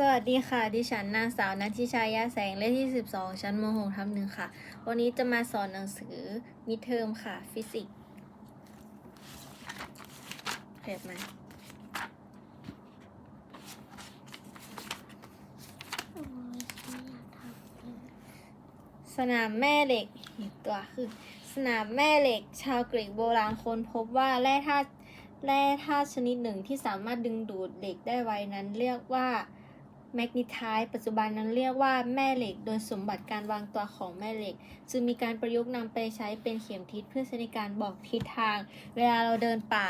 สวัสดีค่ะ ดิฉันนางสาวนัทธิชายาแสงเลขที่ 12 ชั้นม .6 ทับหนึ่งค่ะ วันนี้จะมาสอนหนังสือมิเทอมค่ะ ฟิสิกส์เห็นไหมสนามแม่เหล็กตัวคือสนามแม่เหล็ก ชาวกรีกโบราณค้นพบว่าแร่ธาตุแร่ธาตุชนิดหนึ่งที่สามารถดึงดูดเหล็กได้ไวนั้นเรียกว่า แมกนีไทป์ปัจจุบันนั้นเรียกว่าแม่เหล็ก โดยสมบัติการวางตัวของแม่เหล็ก จึงมีการประยุกต์นำไปใช้เป็นเข็มทิศเพื่อใช้ในการบอกทิศทาง เวลาเราเดินป่า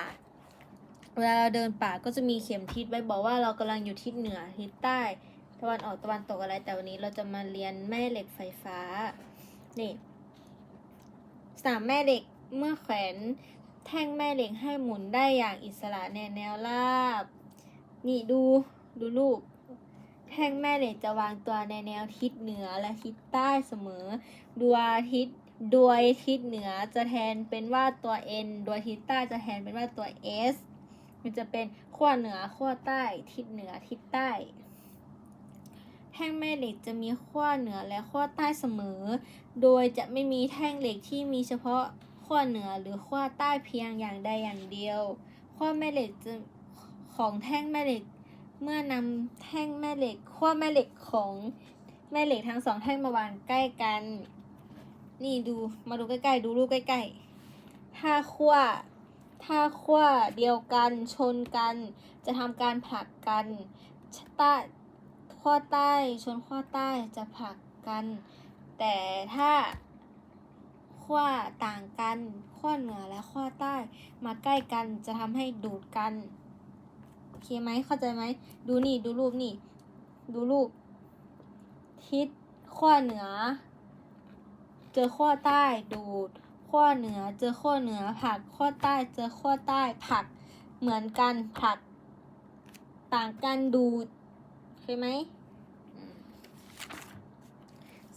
เวลาเราเดินป่าก็จะมีเข็มทิศไว้บอกว่าเรากำลังอยู่ทิศเหนือทิศใต้ตะวันออกตะวันตกอะไรแต่วันนี้เราจะมาเรียนแม่เหล็กไฟฟ้านี่สนามแม่เหล็กเมื่อแขวนแท่งแม่เหล็กให้หมุนได้อย่างอิสระในแนวราบ นี่ดูดูรูป แท่งแม่เหล็กจะวางตัวในแนวทิศเหนือและทิศใต้เสมอดวงอาทิตย์ดวงทิศเหนือจะแทนเป็นว่าตัว n ดวทิศใต้จะแทนเป็นว่าตัว s มันจะเป็นขั้วเหนือขั้วใต้ ทิศเหนือทิศใต้ แท่งแม่เหล็กจะมีขั้วเหนือและขั้วใต้เสมอ โดยจะไม่มีแท่งเหล็กที่มีเฉพาะขั้วเหนือหรือขั้วใต้เพียงอย่างใดอย่างเดียว ขั้วแม่เหล็กจะของแท่งแม่เหล็ก เมื่อนำแท่งแม่เหล็กขั้วแม่เหล็กของแม่เหล็กทั้งสองแท่งมาวางใกล้กัน นี่ดูมาดูใกล้ๆ ดูรูปใกล้ๆ ถ้าขั้วถ้าขั้วเดียวกันชนกัน จะทำการผลักกันใต้ขั้วใต้ชนขั้วใต้จะผลักกัน แต่ถ้าขั้วต่างกันขั้วเหนือและขั้วใต้มาใกล้กันจะทำให้ดูดกัน เคไหมเข้าใจไหม ดูนี่ดูรูปนี่ ดูรูป ทิศขั้วเหนือ เจอขั้วใต้ดูดขั้วเหนือ เจอขั้วเหนือผักขั้วใต้ เจอขั้วใต้ผัก เหมือนกันผัก ต่างกันดูดใช่ไหม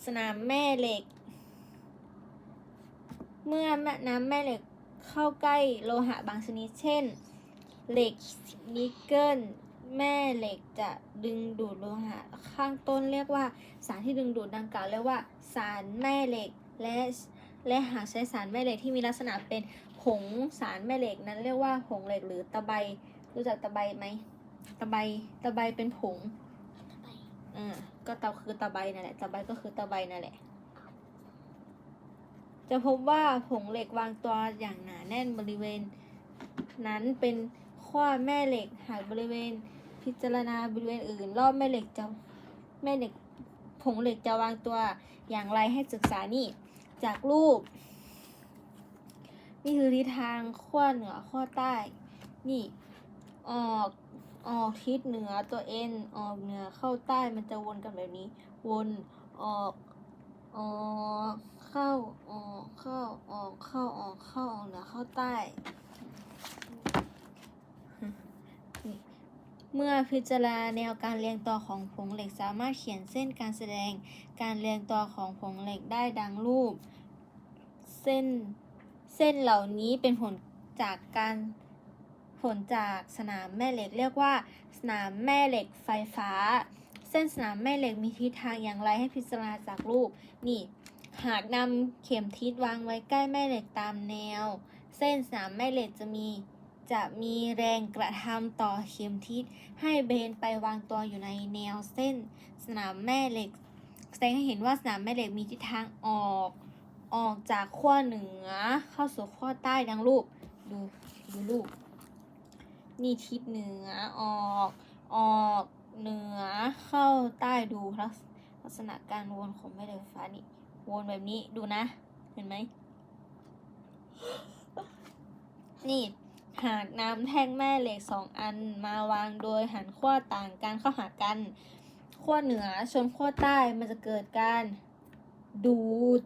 สนามแม่เหล็ก เมื่อน้ำแม่เหล็กเข้าใกล้โลหะบางชนิดเช่น เหล็กนิกเกิลแม่เหล็กจะดึงดูดโลหะข้างต้นเรียกว่า สารที่ดึงดูดดังกล่าวเรียกว่า สารแม่เหล็กและและหากใช้สารแม่เหล็กที่มีลักษณะเป็นผงสารแม่เหล็กนั้นเรียกว่าผงเหล็กหรือตะไบรู้จักตะไบไหมตะไบตะไบเป็นผงอ่าก็ตะคือตะไบนั่นแหละตะไบก็คือตะไบนั่นแหละ จะพบว่าผงเหล็กวางตัวอย่างหนาแน่นบริเวณ นั้นเป็น ข้อแม่เหล็กหากบริเวณ พิจารณาบริเวณอื่น รอบแม่เหล็กจะแม่เหล็กผงเหล็กจะวางตัวอย่างไรให้ศึกษานี่ จากรูป นี่คือทิศทางขั้วเหนือขั้วใต้ นี่ออกออกทิศเหนือตัวเอ็นออกเหนือเข้าใต้มันจะวนกันแบบนี้ วนออกออกเข้าออกเข้าออกเข้าออกเข้าออกเหนือเข้าใต้ เมื่อพิจารณาแนวการเรียงตัวของผงเหล็กสามารถเขียนเส้นการแสดงการเรียงตัวของผงเหล็กได้ดังรูป เส้นเส้นเหล่านี้เป็นผลจากการผลจากสนามแม่เหล็กเรียกว่า สนามแม่เหล็กไฟฟ้า เส้นสนามแม่เหล็กมีทิศทางอย่างไรให้พิจารณาจากรูปนี่หากนำเข็มทิศวางไว้ใกล้แม่เหล็กตามแนว เส้นสนามแม่เหล็กจะมี จะมีแรงกระทำต่อเข็มทิศให้เบนไปวางตัวอยู่ในแนวเส้น สนามแม่เหล็ก แสดงให้เห็นว่าสนามแม่เหล็กมีทิศทางออกออกจากขั้วเหนือเข้าสู่ขั้วใต้ดังรูปดูดูรูปนี่ทิศเหนือออกออกเหนือเข้าใต้ดูลักษลักษณะการวนของแม่เหล็กไฟฟ้านี่วนแบบนี้ดูนะ เห็นไหมนี่ หากนำแท่งแม่เหล็กสองอันมาวางโดยหันขั้วต่างกันเข้าหากันขั้วเหนือชนขั้วใต้มันจะเกิดการดูด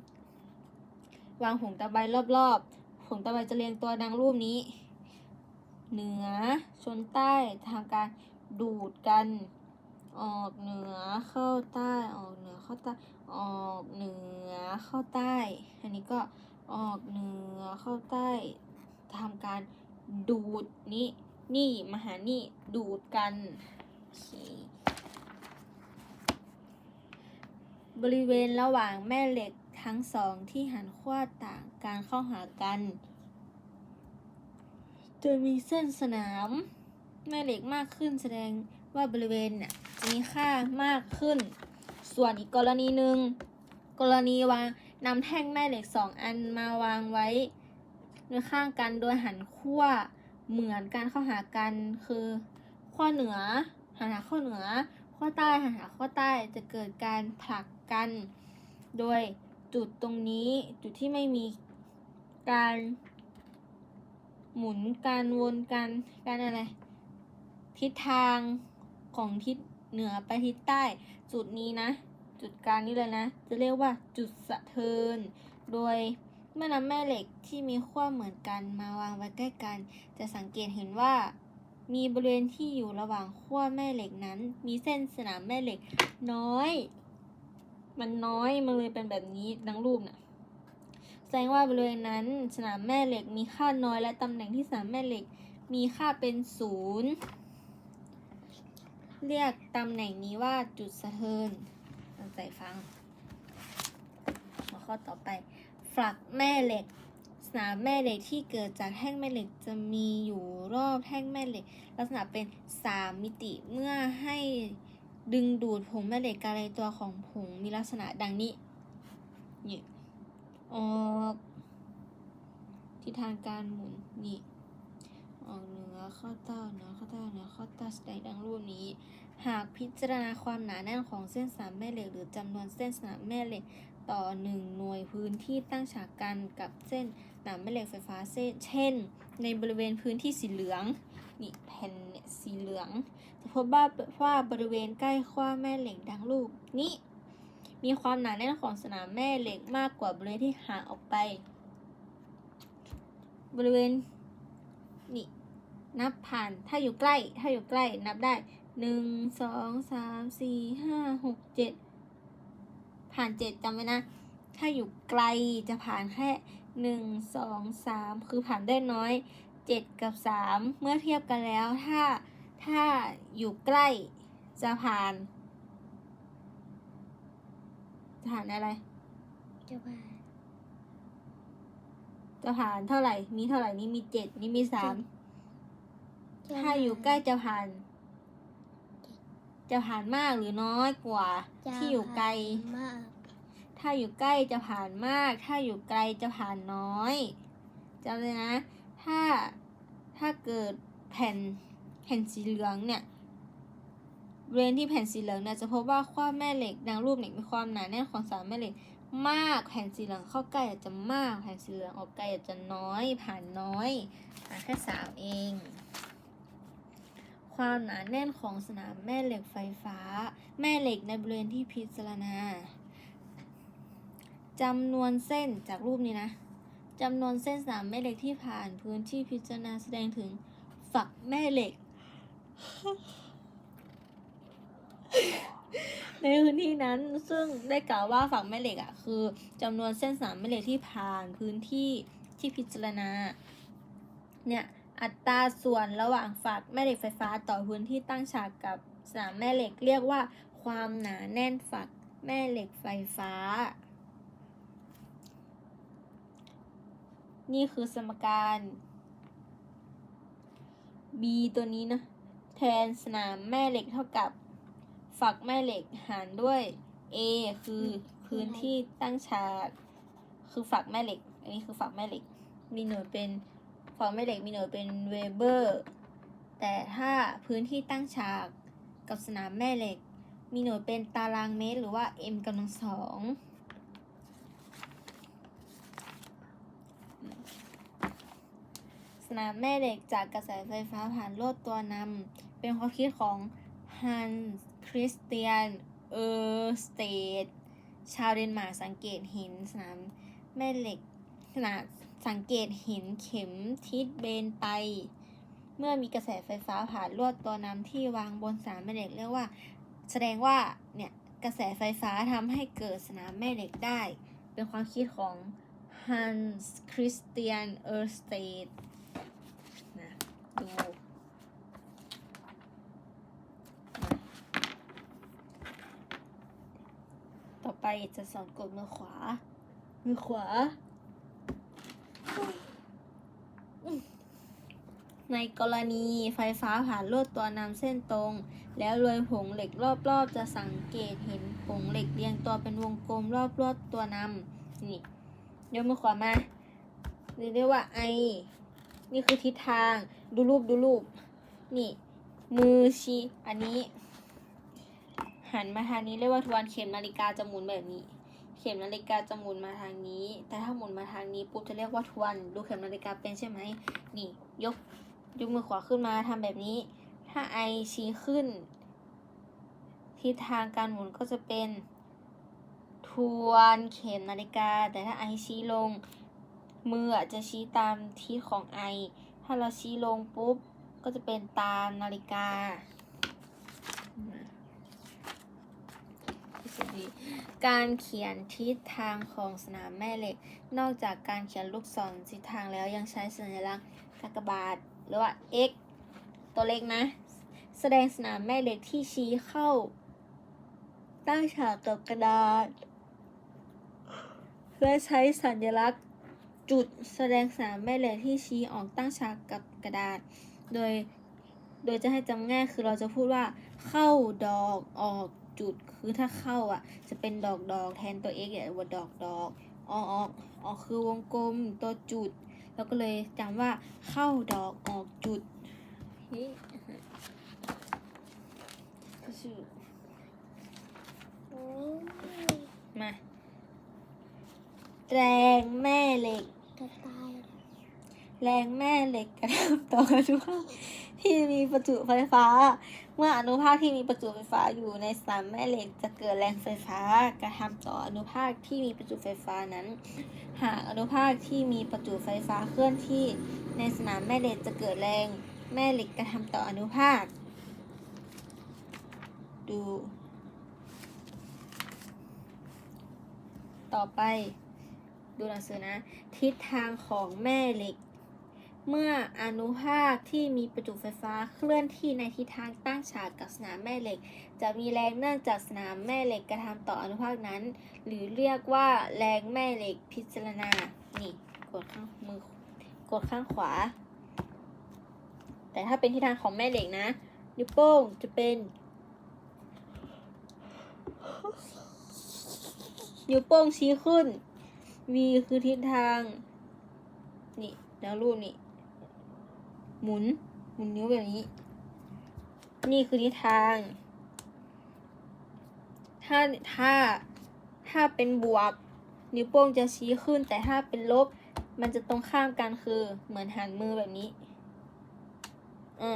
วางผงตะไบรอบๆผงตะไบจะเรียงตัวดังรูปนี้ เหนือชนใต้ทางการดูดกัน ออกเหนือเข้าใต้ออกเหนือเข้าใต้ออกเหนือเข้าใต้ อันนี้ก็ออกเหนือเข้าใต้ทำการ ดูดนี้ นี่มาหานี่ดูดกันบริเวณระหว่างแม่เหล็กทั้งสองที่หันขว้าต่างการเข้าหากัน จะมีเส้นสนาม แม่เหล็กมากขึ้นแสดงว่าบริเวณเนี่ยจะมีค่ามากขึ้น ส่วนอีกกรณีหนึ่งกรณีวางนำแท่งแม่เหล็กสองอันมาวางไว้ ข้างกันโดยหันขั้วเหมือนการเข้าหากันคือขั้วเหนือหันหาขั้วเหนือขั้วใต้หันหาขั้วใต้จะเกิดการผลักกัน โดยจุดตรงนี้จุดที่ไม่มีการหมุนการวนกันการอะไร ทิศทางของทิศเหนือไปทิศใต้ จุดนี้นะ จุดกลางนี้เลยนะ จะเรียกว่าจุดสะเทิน โดย เมื่อนำแม่เหล็กที่มีขั้วเหมือนกันมาวางไว้ใกล้กัน จะสังเกตเห็นว่า มีบริเวณที่อยู่ระหว่างขั้วแม่เหล็กนั้น มีเส้นสนามแม่เหล็กน้อย มันน้อยมันเลยเป็นแบบนี้ดังรูปน่ะแสดงว่าบริเวณนั้นสนามแม่เหล็กมีค่าน้อยและตำแหน่งที่สนามแม่เหล็กมีค่าเป็นศูนย์เรียกตำแหน่งนี้ว่าจุดสะเทินตั้งใจฟัง หัวข้อต่อไป ฝักแม่เหล็ก สนามแม่เหล็กที่เกิดจากแท่งแม่เหล็กจะมีอยู่รอบแท่งแม่เหล็ก ลักษณะเป็นสามมิติเมื่อให้ดึงดูดผงแม่เหล็กการในตัวของผงมีลักษณะดังนี้นี่ออกทิศทางการหมุนนี่ออกเหนือข้าใต้าเหนือข้าใต้าเหนือข้าใต้าแสดงดังรูปนี้ หากพิจารณาความหนาแน่นของเส้นสนามแม่เหล็ก หรือจำนวนเส้นสนามแม่เหล็ก ต่อหนึ่งหน่วยพื้นที่ตั้งฉากกันกับเส้นหนามแม่เหล็กไฟฟ้าเส้น เช่น ในบริเวณพื้นที่สีเหลือง นี่แผ่นเนี่ยสีเหลือง จะพบว่าว่าบริเวณใกล้ขว้าแม่เหล็กดังรูปนี้ มีความหนาแน่นของสนามแม่เหล็กมากกว่าบริเวณที่ห่างออกไป บริเวณนี่นับผ่าน ถ้าอยู่ใกล้ ถ้าอยู่ใกล้ นับได้หนึ่งสองสามสี่ห้าหกเจ็ด ผ่านเจ็ดจำไว้นะ ถ้าอยู่ไกลจะผ่านแค่หนึ่งสองสามคือผ่านได้น้อยเจ็ดกับสามเมื่อเทียบกันแล้วถ้าถ้าอยู่ใกล้จะผ่านจะผ่านอะไร จะว่าจะผ่านเท่าไหร่ มีเท่าไหร่นี่มีเจ็ดนี่มีสามถ้าอยู่ใกล้จะผ่าน จะผ่านมากหรือน้อยกว่าที่อยู่ไกล มาก ถ้าอยู่ใกล้จะผ่านมาก ถ้าอยู่ไกลจะผ่านน้อยจำเลยนะ ถ้าถ้าเกิดแผ่นแผ่นสีเหลืองเนี่ยบริเวณที่แผ่นสีเหลืองเนี่ยจะพบว่าความแม่เหล็กดังรูปเนี่ยมีความหนาแน่นของสารแม่เหล็ก มากแผ่นสีเหลืองเข้าใกล้อาจจะมากแผ่นสีเหลืองออกไกลอาจจะน้อยผ่านน้อยผ่านแค่สามเอง ความหนาแน่นของสนามแม่เหล็กไฟฟ้า แม่เหล็กในบริเวณที่พิจารณาจำนวนเส้นจากรูปนี้นะจำนวนเส้นสนามแม่เหล็กที่ผ่านพื้นที่พิจารณาแสดงถึงฝักแม่เหล็ก ในพื้นที่นั้นซึ่งได้กล่าวว่าฝักแม่เหล็กอะคือจำนวนเส้นสนามแม่เหล็กที่ผ่านพื้นที่ที่พิจารณาเนี่ย อัตราส่วนระหว่างฝักแม่เหล็กไฟฟ้าต่อพื้นที่ตั้งฉากกับสนามแม่เหล็กเรียกว่า ความหนาแน่นฝักแม่เหล็กไฟฟ้า นี่คือสมการ b ตัวนี้นะ แทนสนามแม่เหล็กเท่ากับ ฝักแม่เหล็กหารด้วย a คือพื้นที่ตั้งฉาก คือฝักแม่เหล็ก อันนี้คือฝักแม่เหล็ก มีหน่วยเป็น ฝักแม่เหล็กมีหน่วยเป็นเวเบอร์ แต่ถ้าพื้นที่ตั้งฉากกับสนามแม่เหล็ก มีหน่วยเป็นตารางเมตร หรือว่า m กำลังสองสนามแม่เหล็กจากกระแสไฟฟ้าผ่านโลดตัวนำเป็นความคิดของฮันส์คริสเตียนเออร์สเตดชาวเดนมาร์กสังเกตเห็นสนามแม่เหล็ก ขนาดสังเกตเห็นเข็มทิศเบนไป เมื่อมีกระแสไฟฟ้าผ่านลวดตัวนำที่วางบนสนามแม่เหล็กเรียกว่า แสดงว่าเนี่ยกระแสไฟฟ้าทำให้เกิดสนามแม่เหล็กได้ เป็นความคิดของฮันส์คริสเตียนเออร์สเตดนะดูต่อไปจะสอนกดมือขวา มือขวา ในกรณีไฟฟ้าผ่านลวดตัวนำเส้นตรง แล้วรวยผงเหล็กรอบๆ จะสังเกตเห็นผงเหล็กเรียงตัวเป็นวงกลมรอบๆตัวนำนี่ยกมือขวามาเรียกว่าไอนี่คือทิศทางดูรูปดูรูป นี่ มือชี้อันนี้ หันมาทางนี้เรียกว่าทวนเข็มนาฬิกาจะหมุนแบบนี้ เข็มนาฬิกาจะหมุนมาทางนี้ แต่ถ้าหมุนมาทางนี้ปุ๊บจะเรียกว่าทวน ดูเข็มนาฬิกาเป็นใช่ไหมนี่ ยก ยกมือขวาขึ้นมาทำแบบนี้ ถ้าไอชี้ขึ้น ทิศทางการหมุนก็จะเป็น ทวนเข็มนาฬิกา แต่ถ้าไอชี้ลง มือจะชี้ตามทิศของไอถ้าเราชี้ลงปุ๊บ ก็จะเป็นตามนาฬิกาการเขียนทิศทางของสนามแม่เหล็ก นอกจากการเขียนลูกศรทิศทางแล้วยังใช้สัญลักษณ์กากบาท หรือว่า x ตัวเล็กนะ แสดงสนามแม่เหล็กที่ชี้เข้าตั้งฉากกับกระดาษ และใช้สัญลักษณ์จุดแสดงสนามแม่เหล็กที่ชี้ออกตั้งฉากกับกระดาษ โดย โดยจะให้จำง่ายคือเราจะพูดว่า เข้าดอกออกจุดคือถ้าเข้าอะ จะเป็นดอกดอกแทนตัว x อย่าว่าดอกดอกออกออกออกคือวงกลมตัวจุด เราก็เลยจำว่าเข้าดอกออกจุดนี่มาแรงแม่เหล็กกระตาย แรงแม่เหล็กกระทำต่ออนุภาคที่มีประจุไฟฟ้า เมื่ออนุภาคที่มีประจุไฟฟ้าอยู่ในสนามแม่เหล็กจะเกิดแรงไฟฟ้ากระทำต่ออนุภาคที่มีประจุไฟฟ้านั้น หากอนุภาคที่มีประจุไฟฟ้าเคลื่อนที่ในสนามแม่เหล็กจะเกิดแรงแม่เหล็กกระทำต่ออนุภาค ดู ต่อไปดูหนังสือนะ ทิศทางของแม่เหล็ก เมื่ออนุภาคที่มีประจุไฟฟ้าเคลื่อนที่ในทิศทางตั้งฉากกับสนามแม่เหล็ก จะมีแรงเนื่องจากสนามแม่เหล็กกระทำต่ออนุภาคนั้น หรือเรียกว่าแรงแม่เหล็กพิจารณา นี่กดข้างมือกดข้างขวา แต่ถ้าเป็นทิศทางของแม่เหล็กนะนิ้วโป้งจะเป็นนิ้วโป้งชี้ขึ้น V คือทิศทาง นี่ แล้วรูปนี่ หมุน หมุนนิ้วแบบนี้ นี่คือทิศทาง ถ้าถ้าถ้าเป็นบวก นิ้วโป้งจะชี้ขึ้น แต่ถ้าเป็นลบ มันจะตรงข้ามกันคือ เหมือนหันมือแบบนี้อื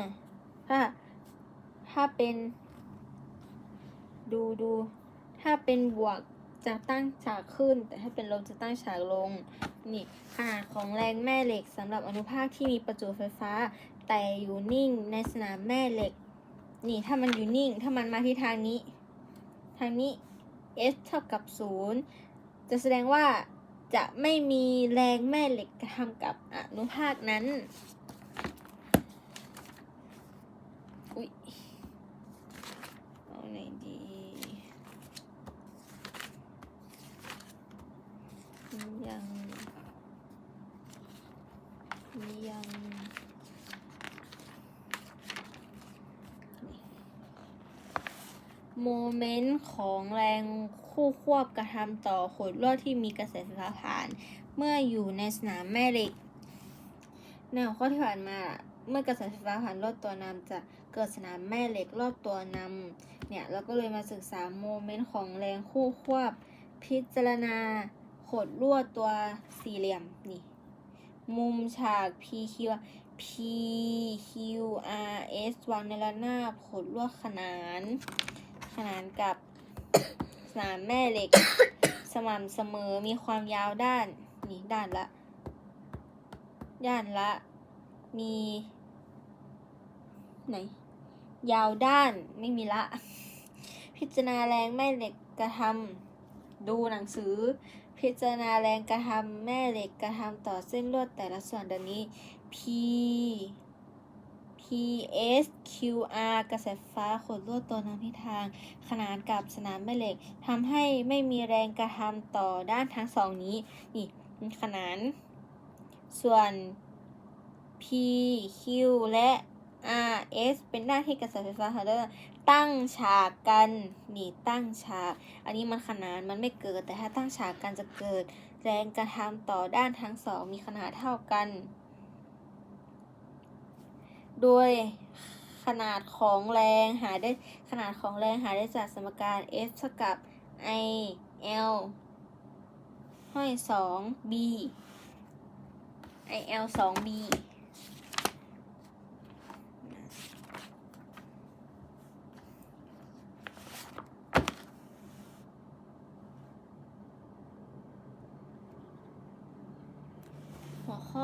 ถ้า ถ้าเป็น ดูดู ถ้าเป็นบวกจะตั้งฉากขึ้น แต่ถ้าเป็นลบจะตั้งฉากลง นี่ขนาดของแรงแม่เหล็กสำหรับอนุภาคที่มีประจุไฟฟ้า แต่อยู่นิ่งในสนามแม่เหล็ก นี่ถ้ามันอยู่นิ่ง ถ้ามันมาที่ทางนี้ ทางนี้ s เท่ากับ 0 จะแสดงว่าจะไม่มีแรงแม่เหล็กกระทำกับอนุภาคนั้นอุ๊ยเอาไหนดียัง ยังโมเมนต์ของแรงคู่ควบกระทำต่อขดลวดที่มีกระแสไฟฟ้าผ่าน เมื่ออยู่ในสนามแม่เหล็กในวข้อที่ผ่านมาเมื่อกระแสไฟฟ้าผ่านลวดตัวนำจะเกิดสนามแม่เหล็กรอบตัวนำเนี่ยเราก็เลยมาศึกษาโมเมนต์ของแรงคู่ควบ พิจารณาขดลวดตัวสี่เหลี่ยมนี่ มุมฉาก PQ PQRS วางในระนาบขดลวดขนาน ขนานกับสนามแม่เหล็ก สม่ำเสมอมีความยาวด้านนี่ด้านละ ด้านละ มี ไหน ยาวด้านไม่มีละ พิจารณาแรงแม่เหล็กกระทำดูหนังสือ พิจารณาแรงกระทำแม่เหล็กกระทำต่อเส้นลวดแต่ละส่วนดังนี้ P PS, QR กระแสไฟฟ้าขดลวดตัวนำทิศทาง ขนานกับสนามแม่เหล็กทำให้ไม่มีแรงกระทำต่อด้านทั้งสองนี้นี่ขนาน ส่วน P Q และ R S เป็นด้านที่กระแสไฟฟ้าเขาเรียกว่า ตั้งฉากกันนี่ตั้งฉาก อันนี้มันขนานมันไม่เกิด แต่ถ้าตั้งฉากกันจะเกิด แรงกระทำต่อด้านทั้งสองมีขนาดเท่ากัน โดยขนาดของแรงหาได้ขนาดของแรงหาได้จากสมการ F เท่ากับ I L ห้อยสอง B I L สอง B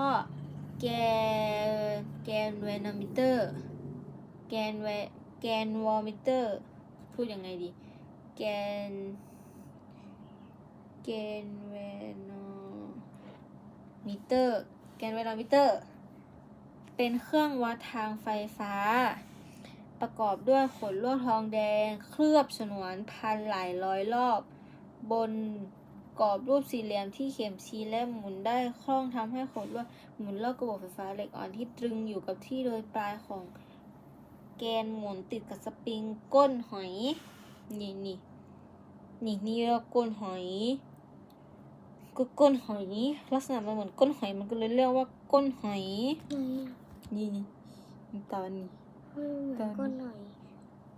หัวข้อแกนแกนเวนามิเตอร์ แกนเวแกนวอมิเตอร์ พูดยังไงดี แกน แกนเวนอมิเตอร์ แกนเวนอมิเตอร์ เป็นเครื่องวัดทางไฟฟ้า ประกอบด้วยขนลวดทองแดง เคลือบฉนวนพันหลายร้อยรอบบน กรอบรูปสี่เหลี่ยมที่เข็มชี้และหมุนได้คล่องทำให้ขนลวดหมุนรอบกระบอกไฟฟ้าเหล็กอ่อนที่ตรึงอยู่กับที่โดยปลายของแกนหมุนติดกับสปริงก้นหอย นี่นี่นี่นี่เรียกก้นหอยก็ก้นหอยลักษณะมันเหมือนก้นหอยมันก็เลยเรียกว่าก้นหอยไหนอะนี่นี่นี่ตอนนี้มันเหมือนก้นหอย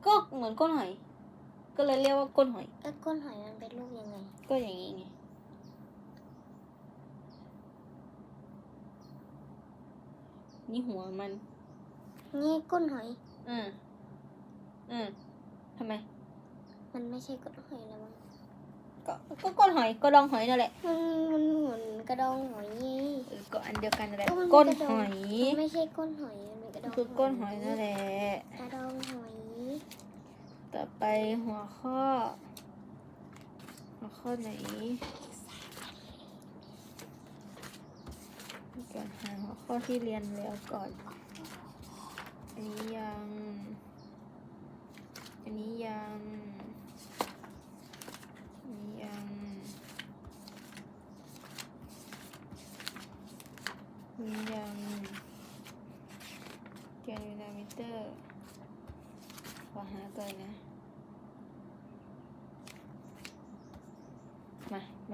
ก็เหมือนก้นหอย ก็เลยเรียกว่าก้นหอยแล้วก้นหอยมันเป็นรูปยังไง ก็อย่างนี้ไงนี่หัวมัน นี่ก้นหอยอืมอืมทำไม มันไม่ใช่ก้นหอยแล้วมั้งก็ก็ก้นหอยก็ดองหอยนั่นแหละมันมันเหมือนกระดองหอยไงเออก็อันเดียวกันนั่นแหละก็มันก้นกระดหองอยมันไม่ใช่ก้นหอยมันเป็นกระดองคือก้นหอยนั่นแหละกระดองหอย ต่อไปหัวข้อ หัวข้อไหนก่อนหาหัวข้อที่เรียนแล้วก่อน อันนี้ยัง อันนี้ยัง อันนี้ยังอันนี้ยังแกนยูนามิเตอร์ขอหาก่อนนะ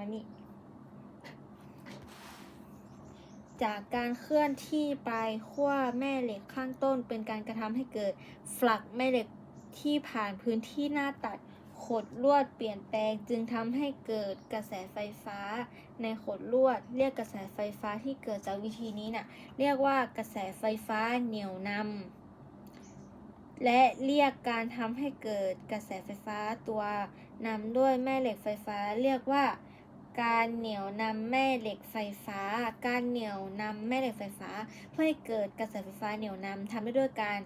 มานี่ จากการเคลื่อนที่ปลายขั้วแม่เหล็กข้างต้น เป็นการกระทำให้เกิดฟลักแม่เหล็กที่ผ่านพื้นที่หน้าตัดขดลวดเปลี่ยนแปลงจึงทำให้เกิดกระแสไฟฟ้า ในขดลวด เรียกกระแสไฟฟ้าที่เกิดจากวิธีนี้น่ะเรียกว่ากระแสไฟฟ้าเหนี่ยวนำและเรียกการทำให้เกิดกระแสไฟฟ้าตัวนำด้วยแม่เหล็กไฟฟ้า เรียกว่า การเหนี่ยวนำแม่เหล็กไฟฟ้า การเหนี่ยวนำแม่เหล็กไฟฟ้า เพื่อให้เกิดกระแสไฟฟ้าเหนี่ยวนำทำได้ด้วยการ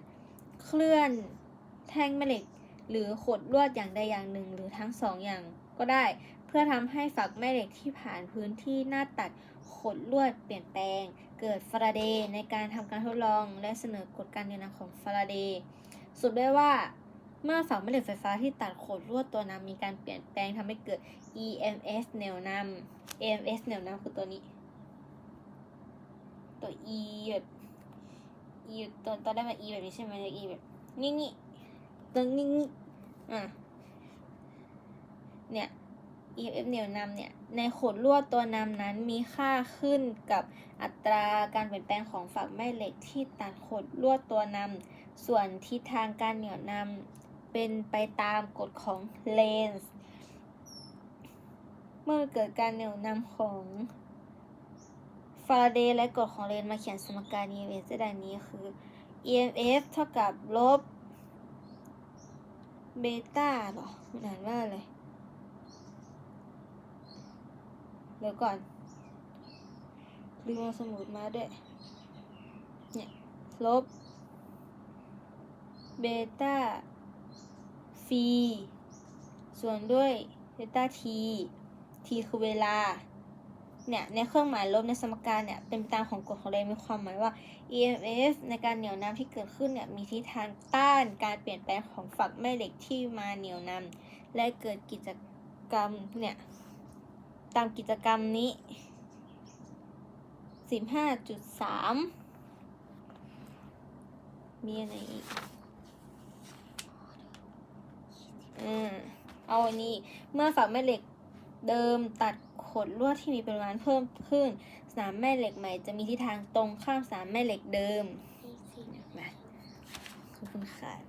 เคลื่อนแท่งแม่เหล็ก หรือขดลวดอย่างใดอย่างหนึ่ง หรือทั้งสองอย่างก็ได้ เพื่อทำให้ฝักแม่เหล็กที่ผ่านพื้นที่หน้าตัดขดลวดเปลี่ยนแปลง เกิดฟาราเดย์ในการทำการทดลอง และเสนอกฎการเรียนรู้ของฟาราเดย์สรุปได้ว่า เมื่อฝั่งแม่เหล็กไฟฟ้าที่ตัดขดลวดตัวนำมีการเปลี่ยนแปลงทำให้เกิด EMS แนวนำ EMS แนวนำคือตัวนี้ ตัว E แบบ E ตัวตอนแรกมัน E แบบนี้ใช่ไหมแล้ว E แบบนี่นี่ตัวนี้นี่อะเนี่ย EMF แนวนำเนี่ย ในขดลวดตัวนำนั้นมีค่าขึ้นกับอัตราการเปลี่ยนแปลงของฝักแม่เหล็กที่ตัดขดลวดตัวนำส่วนทิศทางการเหนี่ยวนำ เป็นไปตามกฎของเลนส์เมื่อเกิดการเหนี่ยวนำของฟาราเดย์และกฎของเลนส์มาเขียนสมการ EMF ได้ดังนี้คือ EMF เท่ากับลบเบต้าหรอมันอ่านว่าอะไรเดี๋ยวก่อนลืมเอาสมุดมาด้วย เนี่ย ลบเบต้า ฟีส่วนด้วยเบต้าทีทีคือเวลา เนี่ย ในเครื่องหมายลบในสมการเนี่ย เป็นตามของกฎของแรมีความหมายว่า EMF ในการเหนี่ยวนำที่เกิดขึ้นเนี่ย มีทิศทางต้านการเปลี่ยนแปลงของฝักแม่เหล็กที่มาเหนี่ยวนำและเกิดกิจกรรมเนี่ย ตามกิจกรรมนี้ 15.3 มีอะไรอีก อืมเอาอันนี้ เมื่อฝักแม่เหล็กเดิมตัดขดลวดที่มีปริมาณเพิ่มขึ้น สนามแม่เหล็กใหม่จะมีทิศทางตรงข้ามสนามแม่เหล็กเดิมสี่สี่มาขอบคุณค่ะ